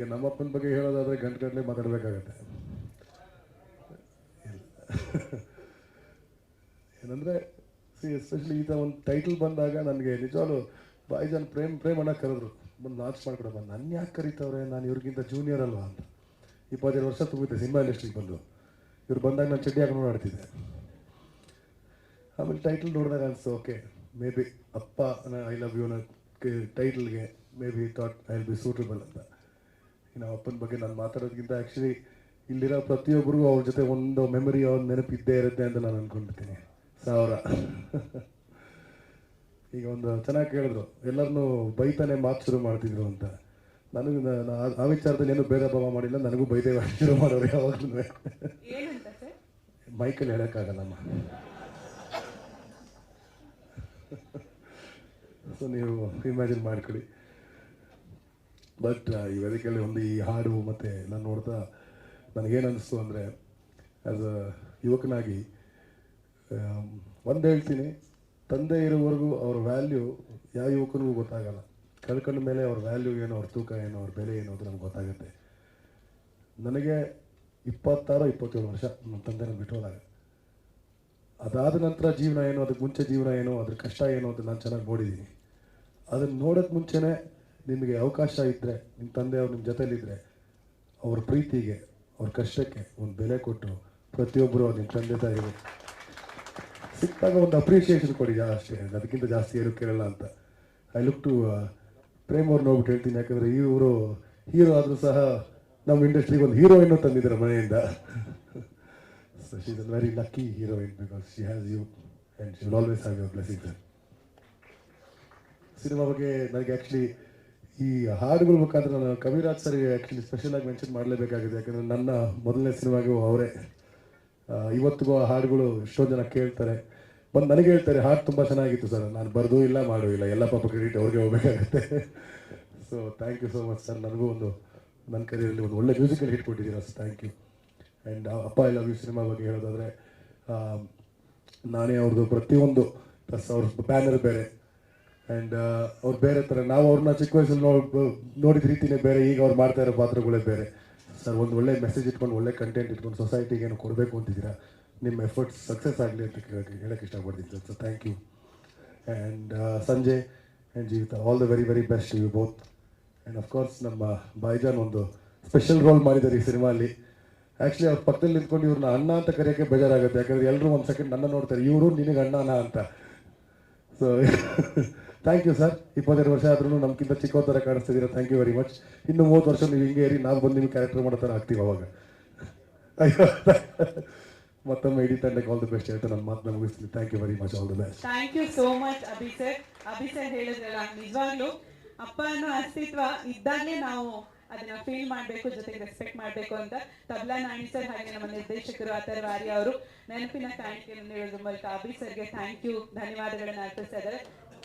ಈಗ ನಮ್ಮಪ್ಪನ ಬಗ್ಗೆ ಹೇಳೋದಾದ್ರೆ ಗಂಟೆ ಗಂಟಲೆ ಮಾತಾಡಬೇಕಾಗತ್ತೆ. ಏನಂದ್ರೆ ಸಿ ಎಸ್ಪೆಷಲಿ ಈ ಒಂದು ಟೈಟಲ್ ಬಂದಾಗ ನನಗೆ ನಿಜವಾಗ್ಲು ಬಾಯಿ ಜನ ಪ್ರೇಮ್ ಪ್ರೇಮ್ ಅಣ್ಣ ಕರೆದ್ರು. ಬಂದು ಲಾಂಚ್ ಮಾಡ್ಕೊಡಪ್ಪ ನನ್ನ ಯಾಕೆ ಕರೀತವ್ರೆ? ನಾನು ಇವ್ರಿಗಿಂತ ಜೂನಿಯರ್ ಅಲ್ವಾ ಅಂತ. ಇಪ್ಪತ್ತೈದು ವರ್ಷ ತುಂಬಿದ್ದೆ ಸಿನಿಮಾ ಇಂಡಸ್ಟ್ರಿಗೆ ಬಂದು. ಇವ್ರು ಬಂದಾಗ ನಾನು ಚಡ್ಡಿ ಹಾಕೊಂಡು ಓಡಾಡ್ತಿದ್ದೆ. ಆಮೇಲೆ ಟೈಟಲ್ ನೋಡಿದಾಗ ಅನ್ಸ್ತು okay maybe Appa I love you ಟೈಟಲ್ಗೆ maybe thought I will be suitable ಅಂತ. ಇನ್ನು ಅಪ್ಪನ ಬಗ್ಗೆ ನಾನು ಮಾತಾಡೋದಕ್ಕಿಂತ ಆ್ಯಕ್ಚುಲಿ ಇಲ್ಲಿರೋ ಪ್ರತಿಯೊಬ್ಬರಿಗೂ ಅವ್ರ ಜೊತೆ ಒಂದು ಮೆಮರಿ ಅವ್ರ ನೆನಪು ಇದ್ದೇ ಇರುತ್ತೆ ಅಂತ ನಾನು ಅಂದ್ಕೊಂಡಿರ್ತೀನಿ ಸಾವಿರ. ಈಗ ಒಂದು ಚೆನ್ನಾಗಿ ಕೇಳಿದ್ರು. ಎಲ್ಲರನ್ನೂ ಬೈತಾನೆ ಮಾತು ಶುರು ಮಾಡ್ತಿದ್ರು ಅಂತ. ನನಗೂ ಆ ವಿಚಾರದಲ್ಲಿ ಏನು ಭೇದ ಭಾವ ಮಾಡಿಲ್ಲ. ನನಗೂ ಬೈದೇ ಶುರು ಮಾಡೋರು ಯಾವಾಗಲೂ. ಮೈಕಲ್ಲಿ ಹೇಳೋಕ್ಕಾಗಲ್ಲಮ್ಮ ಸೊ ನೀವು ಇಮ್ಯಾಜಿನ್ ಮಾಡ್ಕೊಳ್ಳಿ. ಬಟ್ ಈ ವೇದಿಕೆಯಲ್ಲಿ ಒಂದು ಈ ಹಾಡು ಮತ್ತು ನಾನು ನೋಡ್ತಾ ನನಗೇನು ಅನಿಸ್ತು ಅಂದರೆ ಆ್ಯಸ್ ಅ ಯುವಕನಾಗಿ ಒಂದು ಹೇಳ್ತೀನಿ. ತಂದೆ ಇರೋವರೆಗೂ ಅವ್ರ ವ್ಯಾಲ್ಯೂ ಯಾವ ಯುವಕನಿಗೂ ಗೊತ್ತಾಗಲ್ಲ. ಕಳ್ಕೊಂಡ ಮೇಲೆ ಅವ್ರ ವ್ಯಾಲ್ಯೂ ಏನು, ಅವ್ರ ತೂಕ ಏನು, ಅವ್ರ ಬೆಲೆ ಏನು ಅಂತ ನಮ್ಗೆ ಗೊತ್ತಾಗುತ್ತೆ. ನನಗೆ ಇಪ್ಪತ್ತಾರು, ಇಪ್ಪತ್ತೇಳು ವರ್ಷ ನನ್ನ ತಂದೆನ ಬಿಟ್ಟು ಹೋದಾಗ. ಅದಾದ ನಂತರ ಜೀವನ ಏನು, ಅದಕ್ಕೆ ಮುಂಚೆ ಜೀವನ ಏನು, ಅದ್ರ ಕಷ್ಟ ಏನು ಅಂತ ನಾನು ಚೆನ್ನಾಗಿ ನೋಡಿದ್ದೀನಿ ಅದನ್ನು ನೋಡೋಕ್ಕೆ ಮುಂಚೆನೇ ನಿಮಗೆ ಅವಕಾಶ ಇದ್ದರೆ ನಿಮ್ಮ ತಂದೆಯವ್ರು ನಿಮ್ಮ ಜೊತೆಲಿದ್ದರೆ ಅವ್ರ ಪ್ರೀತಿಗೆ, ಅವ್ರ ಕಷ್ಟಕ್ಕೆ ಒಂದು ಬೆಲೆ ಕೊಟ್ಟು ಪ್ರತಿಯೊಬ್ಬರು ನಿಮ್ಮ ತಂದೆ ತಾಯಿಗೆ ಸಿಕ್ಕಾಗ ಒಂದು ಅಪ್ರಿಷಿಯೇಷನ್ ಕೊಡಿ ಅಷ್ಟೇ ಅದಕ್ಕಿಂತ ಜಾಸ್ತಿ ಏನು ಕೇಳಲ್ಲ ಅಂತ. ಐ ಲುಕ್ ಟು ಪ್ರೇಮ್ ಅವ್ರು ನೋಡ್ಬಿಟ್ಟು ಹೇಳ್ತೀನಿ. ಯಾಕಂದರೆ ಇವರು ಹೀರೋ ಆದರೂ ಸಹ ನಮ್ಮ ಇಂಡಸ್ಟ್ರಿಗೆ ಒಂದು ಹೀರೋಯಿನ್ ತಂದಿದ್ದಾರೆ ಮನೆಯಿಂದ. So she is a very lucky heroine because she has you and she will always have your blessing cinema ಬಗ್ಗೆ ನನಗೆ ಆ್ಯಕ್ಚುಲಿ ಈ ಹಾಡುಗಳ ಮುಖಾಂತರ ನಾನು ಕವಿರಾಜ್ ಸರ್ ಆ್ಯಕ್ಚುಲಿ ಸ್ಪೆಷಲ್ ಆಗಿ ಮೆನ್ಷನ್ ಮಾಡಲೇಬೇಕಾಗಿದೆ. ಯಾಕಂದರೆ ನನ್ನ ಮೊದಲನೇ ಸಿನಿಮಾಗೂ ಅವರೇ. ಇವತ್ತಿಗೂ ಆ ಹಾಡುಗಳು ಎಷ್ಟೋ ಜನ ಕೇಳ್ತಾರೆ. ಬಂದು ನನಗೆ ಹೇಳ್ತಾರೆ, ಹಾಡು ತುಂಬ ಚೆನ್ನಾಗಿತ್ತು ಸರ್. ನಾನು ಬರೆದು ಇಲ್ಲ, ಮಾಡು ಇಲ್ಲ. ಎಲ್ಲ ಪಾಪ ಕ್ರೆಡಿಟ್ ಅವ್ರಿಗೆ ಹೋಗಬೇಕಾಗುತ್ತೆ. So thank you so much sir. ನನಗೂ ಒಂದು, ನನ್ನ ಕರಿಯರಲ್ಲಿ ಒಂದು ಒಳ್ಳೆ ಮ್ಯೂಸಿಕಲ್ ಹಿಟ್ ಕೊಟ್ಟಿದ್ದೀರಾ sir. Thank you and Appa I love you cinema ಬಗ್ಗೆ ಹೇಳೋದಾದರೆ ನಾನೇ ಅವ್ರದ್ದು ಪ್ರತಿಯೊಂದು ಪ್ಲಸ್ ಅವ್ರ ಬ್ಯಾನರ್ ಬೇರೆ. ಆ್ಯಂಡ್ ಅವ್ರು ಬೇರೆ ಥರ ನಾವು ಅವ್ರನ್ನ ಚಿಕ್ಕ ವಯಸ್ಸಲ್ಲಿ ನೋಡಿ, ನೋಡಿದ ರೀತಿನೇ ಬೇರೆ, ಈಗ ಅವ್ರು ಮಾಡ್ತಾ ಇರೋ ಪಾತ್ರಗಳೇ ಬೇರೆ. ಸರ್, ಒಂದು ಒಳ್ಳೆ ಮೆಸೇಜ್ ಇಟ್ಕೊಂಡು, ಒಳ್ಳೆ ಕಂಟೆಂಟ್ ಇಟ್ಕೊಂಡು ಸೊಸೈಟಿಗೆ ಏನು ಕೊಡಬೇಕು ಅಂತಿದ್ದೀರಾ? ನಿಮ್ಮ ಎಫರ್ಟ್ಸ್ ಸಕ್ಸಸ್ ಆಗಲಿ ಅಂತ ಹೇಳಕ್ಕೆ ಇಷ್ಟಪಡ್ತೀನಿ sir. So thank you and Sanje and Jeevitha all the very very best you both and of course ನಮ್ಮ ಬಾಯ್ಜಾನ್ ಒಂದು ಸ್ಪೆಷಲ್ ರೋಲ್ ಮಾಡಿದ್ದಾರೆ ಈ ಸಿನಿಮಾಲಿ ಆ್ಯಕ್ಚುಲಿ ಅವ್ರ ಪಕ್ಕದಲ್ಲಿ ನಿಂತ್ಕೊಂಡು ಇವ್ರನ್ನ ಅಣ್ಣ ಅಂತ ಕರೆಯೋಕ್ಕೆ ಬೇಜಾರಾಗುತ್ತೆ. ಯಾಕಂದರೆ ಎಲ್ಲರೂ ಒಂದು ಸೆಕೆಂಡ್ ನನ್ನ ನೋಡ್ತಾರೆ, ಇವರು ನಿನಗೆ ಅಣ್ಣನ ಅಂತ. ಸೊ ಥ್ಯಾಂಕ್ ಯು ಸರ್ ಇಪ್ಪತ್ತೆರಡು ವರ್ಷ ಆದ್ರೂ ನಮ್ಗಿಂತ ಚಿಕ್ಕ ಥರ ಕಾಣಿಸ್ತಿದ್ದೀರಾ? ಥ್ಯಾಂಕ್ ಯು ವೆರಿ ಮಚ್ ಇನ್ನು ಮೂವತ್ತು ವರ್ಷ ನೀವು ಹಿಂಗೆ ಇರಿ, ನಾವು ಬಂದು ನಿಮ್ಗೆ ಕ್ಯಾರೆಕ್ಟರ್ ಮಾಡೋ ಥರ ಆಗ್ತೀವಿ ಅವಾಗ. ಮತ್ತೊಮ್ಮೆ ಇಡೀ ತಂಡಕ್ಕೆ ಆಲ್ ದಿ ಬೆಸ್ಟ್ ಹೇಳ್ತಾ ನನ್ನ ಮಾತನ್ನ ಮುಗಿಸ್ತೀನಿ. Thank you very much all the best thank you so much Abhi sir Abhi sir ಹೇಳಿದ್ರಲ್ಲ ಅಪ್ಪ ಅನ್ನೋ ಅಸ್ತಿತ್ವ ಇದ್ದಾಗಲೇ ನಾವು ಅದನ್ನ ಫೀಲ್ ಮಾಡಬೇಕು, ಜೊತೆಗೆ ರೆಸ್ಪೆಕ್ಟ್ ಮಾಡಬೇಕು ಅಂತ ತಬ್ಲಾ ನಾಣಿ ಸರ್ ಹಾಗೆ ನಮ್ಮ ನಿರ್ದೇಶಕರು ಆತರ ವಾರಿ ಅವರು ನೆನಪಿನ ಕಾಣಿಕೆಯನ್ನು ನೀಡೋದ್ರ. ಮೂಲಕ ಅಭಿ ಸರ್ಗೆ ಥ್ಯಾಂಕ್ ಯು ಧನ್ಯವಾದಗಳನ್ನ ಅರ್ಪಿಸ್ತಾ ಇದ್ದಾರೆ.